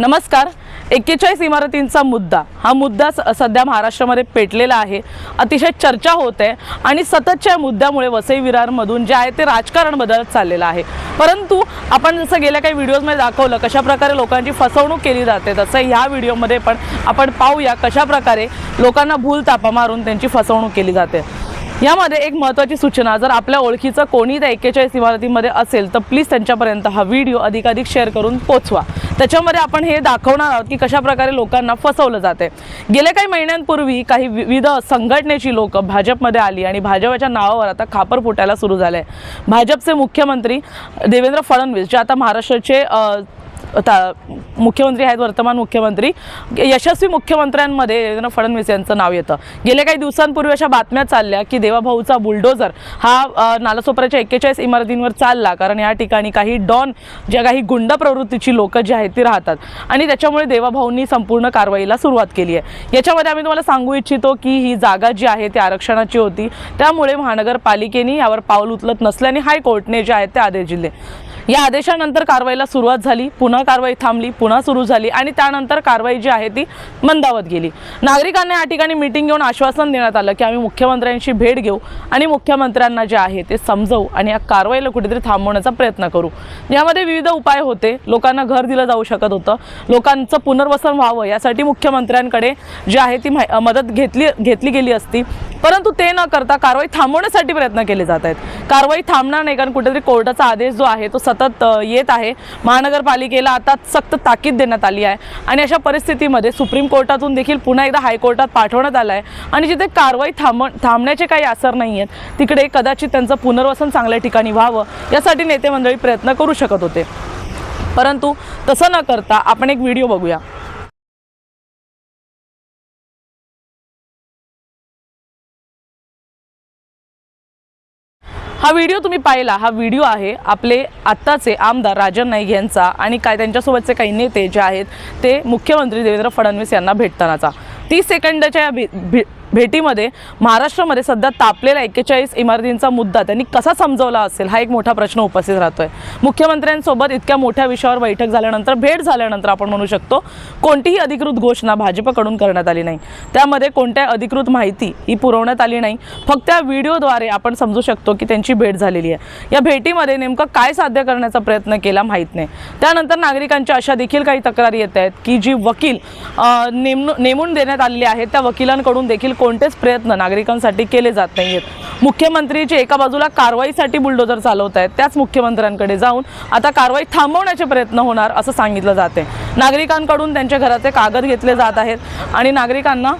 नमस्कार. एक्केचाळीस इमारतींचा मुद्दा. हा मुद्दा स- सध्या महाराष्ट्रामध्ये पेटलेला आहे. अतिशय चर्चा होत आहे आणि सततच्या मुद्द्यामुळे वसई विरारमधून जे आहे ते राजकारण बदलत चाललेलं आहे. परंतु आपण जसं गेल्या काही व्हिडिओजमध्ये दाखवलं कशाप्रकारे लोकांची फसवणूक केली जाते तसं ह्या व्हिडिओमध्ये पण आपण पाहूया कशा प्रकारे लोकांना भूल तापा मारून त्यांची फसवणूक केली जाते. यामध्ये एक महत्त्वाची सूचना जर आपल्या ओळखीचं कोणी त्या एक्केचाळीस इमारतीमध्ये असेल तर प्लीज त्यांच्यापर्यंत हा व्हिडिओ अधिकाधिक शेअर करून पोचवा. त्याच्यामध्ये आपण हे दाखवणार आहोत की कशा प्रकारे लोकांना फसवलं जाते. गेल्या काही महिन्यांपूर्वी काही विविध संघटनेची लोक भाजपमध्ये आली आणि भाजपच्या नावावर आता खापर फुटायला सुरू झालंय. भाजपचे मुख्यमंत्री देवेंद्र फडणवीस जे आता महाराष्ट्राचे मुख्यमंत्री आहेत वर्तमान मुख्यमंत्री. यशस्वी मुख्यमंत्र्यांमध्ये देवेंद्र फडणवीस यांचं नाव येतं. गेल्या काही दिवसांपूर्वी अशा बातम्या चालल्या की देवाभाऊचा बुलडोझर हा अ, नालासोपाऱ्याच्या एक्केचाळीस इमारतींवर चालला. कारण या ठिकाणी काही डॉन ज्या काही गुंड प्रवृत्तीची लोकं जी आहेत ती राहतात. आणि त्याच्यामुळे देवाभाऊंनी संपूर्ण कारवाईला सुरुवात केली आहे. याच्यामध्ये आम्ही तुम्हाला सांगू इच्छितो की ही जागा जी आहे ती आरक्षणाची होती. त्यामुळे महानगरपालिकेने यावर पाऊल उचलत नसल्याने हायकोर्टने जे आहेत ते आदेश दिले. या आदेशानंतर कारवाईला सुरुवात झाली पुन्हा कारवाई थांबली पुन्हा सुरू झाली आणि त्यानंतर कारवाई जी आहे ती मंदावत गेली. नागरिकांना या ठिकाणी मीटिंग घेऊन आश्वासन देण्यात आलं की आम्ही मुख्यमंत्र्यांशी भेट घेऊ आणि मुख्यमंत्र्यांना जे आहे ते समजवू आणि या कारवाईला कुठेतरी थांबवण्याचा प्रयत्न करू. यामध्ये विविध उपाय होते. लोकांना घर दिलं जाऊ शकत होतं. लोकांचं पुनर्वसन व्हावं यासाठी मुख्यमंत्र्यांकडे जे आहे ती मदत घेतली घेतली गेली असती. परंतु ते न करता कारवाई थांबवण्यासाठी प्रयत्न केले जात आहेत. कारवाई थांबणार नाही कारण कुठेतरी कोर्टाचा आदेश जो आहे तो सतत येत आहे. महानगरपालिकेला आता सक्त ताकीद देण्यात आली आहे. आणि अशा परिस्थितीमध्ये सुप्रीम कोर्टातून देखील पुन्हा एकदा हायकोर्टात पाठवण्यात आलं आहे. आणि जिथे कारवाई थांब थांबण्याचे काही आसर नाही आहेत तिकडे कदाचित त्यांचं पुनर्वसन चांगल्या ठिकाणी व्हावं यासाठी नेते मंडळी प्रयत्न करू शकत होते. परंतु तसं न करता आपण एक व्हिडिओ बघूया. हा व्हिडिओ तुम्ही पाहिला हा व्हिडिओ आहे आपले आत्ताचे आमदार राजन नाईक यांचा आणि काय त्यांच्यासोबतचे काही नेते जे आहेत ते मुख्यमंत्री देवेंद्र फडणवीस यांना भेटतानाचा. तीस सेकंदाच्या या भे- भे- भेटीमध्ये महाराष्ट्रामध्ये सध्या तापलेला एक्केचाळीस इमारतींचा मुद्दा त्यांनी कसा समजवला असेल? हा एक मोठा प्रश्न उपस्थित राहतोय. मुख्यमंत्र्यांसोबत इतक्या मोठ्या विषयावर बैठक झाल्यानंतर भेट झाल्यानंतर आपण म्हणू शकतो कोणतीही अधिकृत घोषणा भाजपकडून करण्यात आली नाही. त्यामध्ये कोणत्या अधिकृत माहिती ही पुरवण्यात आली नाही. फक्त त्या व्हिडिओद्वारे आपण समजू शकतो की त्यांची भेट झालेली आहे. या भेटीमध्ये नेमकं काय साध्य करण्याचा प्रयत्न केला माहीत नाही. त्यानंतर नागरिकांच्या अशा देखील काही तक्रारी येत आहेत की जी वकील नेमणू नेमून देण्यात आलेली आहेत त्या वकिलांकडून देखील कोणतेच प्रयत्न नागरिकांसाठी केले जात नाही आहेत मुख्यमंत्री जे एका बाजूला कारवाईसाठी बुलडोजर चालवत आहेत त्याच मुख्यमंत्र्यांकडे जाऊन आता कारवाई थांबवण्याचे प्रयत्न होणार असं सांगितलं जाते नागरिकांकडून त्यांच्या घराचे कागद घेतले जात आहेत आणि नागरिकांना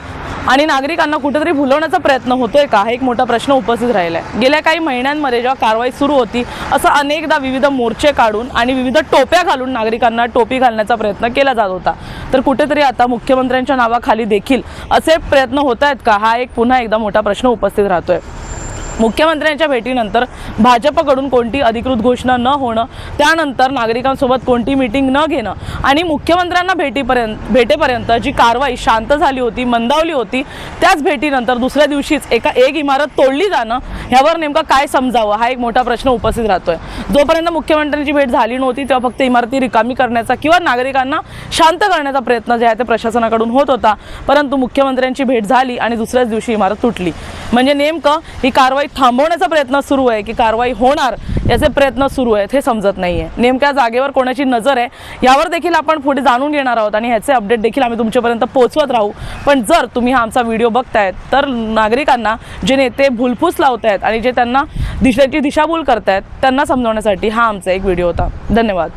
आणि नागरिकांना कुठेतरी भुलवण्याचा प्रयत्न होतोय का? हा एक मोठा प्रश्न उपस्थित राहिला आहे गेल्या काही महिन्यांमध्ये जेव्हा कारवाई सुरू होती असं अनेकदा विविध मोर्चे काढून आणि विविध टोप्या घालून नागरिकांना टोपी घालण्याचा प्रयत्न केला जात होता. तर कुठेतरी आता मुख्यमंत्र्यांच्या नावाखाली देखील असे प्रयत्न होत आहेत का? हा एक पुन्हा एकदा मोठा प्रश्न उपस्थित राहतोय. मुख्यमंत्र्यांच्या भेटीनंतर भाजपकडून कोणती अधिकृत घोषणा न होणं त्यानंतर नागरिकांसोबत कोणती मीटिंग न घेणं आणि मुख्यमंत्र्यांना भेटीपर्यंत भेटेपर्यंत जी कारवाई शांत झाली होती मंदावली होती त्याच भेटीनंतर दुसऱ्या दिवशीच एका एक इमारत तोडली जाणं ह्यावर नेमकं काय समजावं? हा एक मोठा प्रश्न उपस्थित राहतोय. जोपर्यंत मुख्यमंत्र्यांची भेट झाली नव्हती तेव्हा फक्त इमारती रिकामी करण्याचा किंवा नागरिकांना शांत करण्याचा प्रयत्न जे आहे ते प्रशासनाकडून होत होता. परंतु मुख्यमंत्र्यांची भेट झाली आणि दुसऱ्याच दिवशी इमारत तुटली. म्हणजे नेमकं ही कारवाई थांबवण्याचा प्रयत्न सुरू आहे की कारवाई होणार याचे प्रयत्न सुरू आहेत हे समजत नाही आहे नेमक्या जागेवर कोणाची नजर आहे यावर देखील आपण पुढे जाणून घेणार आहोत आणि ह्याचे अपडेट देखील आम्ही तुमच्यापर्यंत पोहोचवत राहू. पण जर तुम्ही हा आमचा व्हिडिओ बघतायत तर नागरिकांना जे नेते भुलफूस लावत आहेत आणि जे त्यांना दिशेची दिशाभूल करतायत त्यांना समजवण्यासाठी हा आमचा एक व्हिडिओ होता. धन्यवाद.